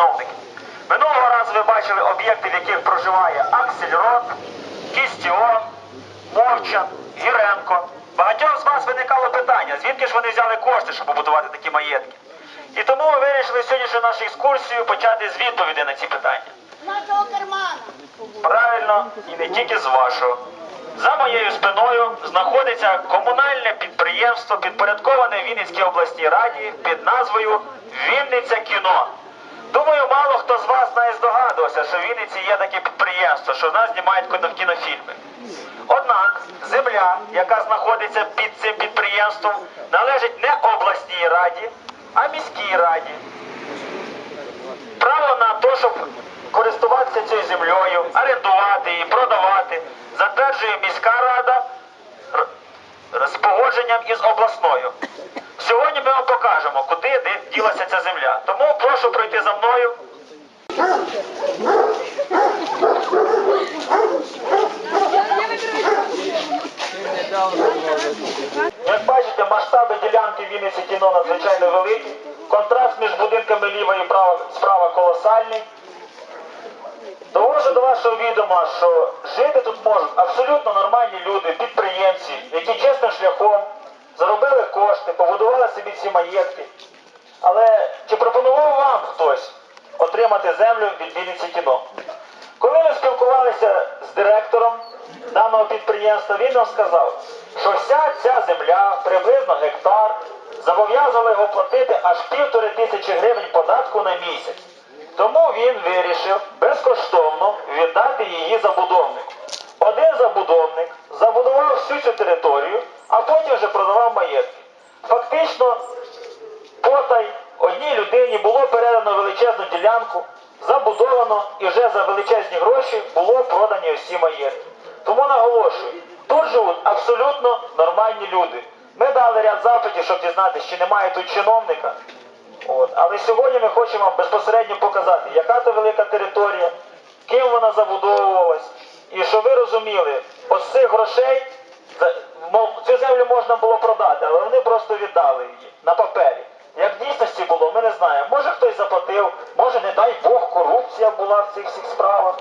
чиновників. Минулого разу ви бачили об'єкти, в яких проживає Аксельрод, Кістіон, Мовчан, Гіренко. Багатьох з вас виникало питання, звідки ж вони взяли кошти, щоб побудувати такі маєтки. І тому ми вирішили сьогоднішню нашу екскурсію почати з відповіді на ці питання. нашого кармана. Правильно, і не тільки з вашого. За моєю спиною знаходиться комунальне підприємство, підпорядковане Вінницькій обласній раді під назвою Вінниця кіно. Думаю, мало хто з вас навіть здогадувався, що в Вінниці є таке підприємство, що в нас знімають кінофільми. Однак земля, яка знаходиться під цим підприємством, належить не обласній раді, а міській раді. Право на те, щоб користуватися цією землею, орендувати її, продавати, затверджує міська рада з погодженням із обласною. Сьогодні ми вам покажемо, куди ділася ця земля. Тому прошу пройти за мною. Як бачите, масштаби ділянки Вінниці кіно надзвичайно великі. Контраст між будинками ліва і права справа колосальний. Довожу до вашого відома, що жити тут можуть абсолютно нормальні люди, підприємці, які ці маєтки. Але чи пропонував вам хтось отримати землю від Вінниці кіно? Коли ми спілкувалися з директором даного підприємства, він нам сказав, що вся ця земля, приблизно гектар, зобов'язувала його платити аж півтори тисячі гривень податку на місяць. Тому він вирішив безкоштовно віддати її забудовнику. Один забудовник забудував всю цю територію, а потім вже продавав маєтки. Фактично, потай одній було передано величезну ділянку, забудовано і вже за величезні гроші було продані всі маєтки. Тому наголошую, тут живуть абсолютно нормальні люди. Ми дали ряд запитів, щоб дізнатися, чи немає тут чиновника. От. Але сьогодні ми хочемо вам безпосередньо показати, яка то велика територія, ким вона забудовувалась. І щоб ви розуміли, ось цих грошей, цю землю можна було продати, але вони просто віддали її на папері. Як в дійсності було, ми не знаємо. Може хтось заплатив, може, не дай Бог, корупція була в цих всіх справах.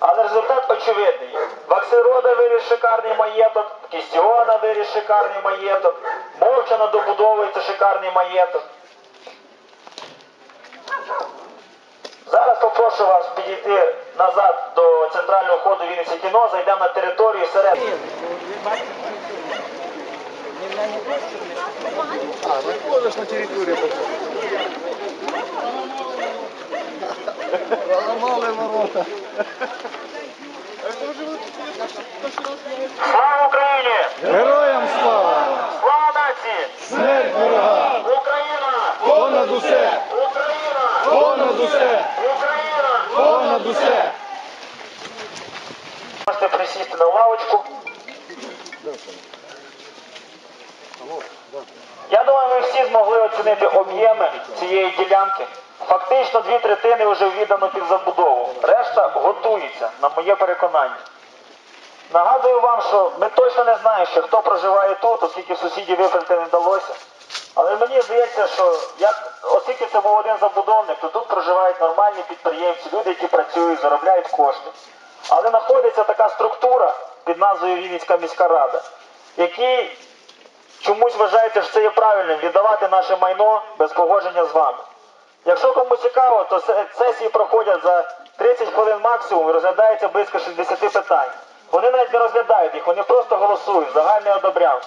Але результат очевидний. В Аксирода виріс шикарний маєток, Кістіона виріс шикарний маєток, Мовчана добудовується шикарний маєток. Зараз попрошу вас підійти назад до центрального ходу Вінниці кіно, зайдемо на територію середини. А, выходишь на территорию Проломали ворота. Слава Україні! Героям слава! Слава нації! Смерть ворога! Україна! Понад усе! Україна! Понад усе! Україна! Понад усе! Можете присісти на лавочку. Я думаю, ми всі змогли оцінити об'єми цієї ділянки. Фактично дві третини вже віддано під забудову. Решта готується, на моє переконання. Нагадую вам, що ми точно не знаємо, що хто проживає тут, оскільки сусідів виправити не вдалося. Але мені здається, що як, оскільки це був один забудовник, то тут проживають нормальні підприємці, люди, які працюють, заробляють кошти. Але знаходиться така структура під назвою Вінницька міська рада, який чомусь вважається, що це є правильним віддавати наше майно без погодження з вами. Якщо кому цікаво, то сесії проходять за 30 хвилин максимум і розглядається близько 60 питань. Вони навіть не розглядають їх, вони просто голосують, загальний одобряв.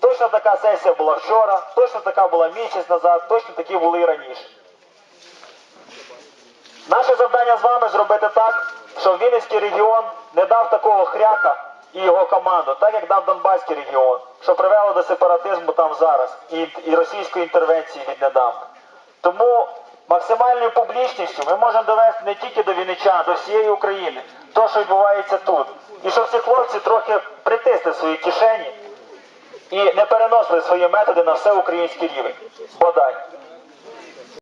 Точно така сесія була вчора, точно така була місяць назад, точно такі були і раніше. Наше завдання з вами зробити так, щоб Вінницький регіон не дав такого хряка і його команду, так як дав Донбаський регіон, що привело до сепаратизму там зараз і, і російської інтервенції віднедавна. Тому максимальною публічністю ми можемо довести не тільки до Вінничан, а до всієї України, то, що відбувається тут. І щоб ці хлопці трохи притисли свої кишені і не переносили свої методи на всеукраїнський рівень. Бодай.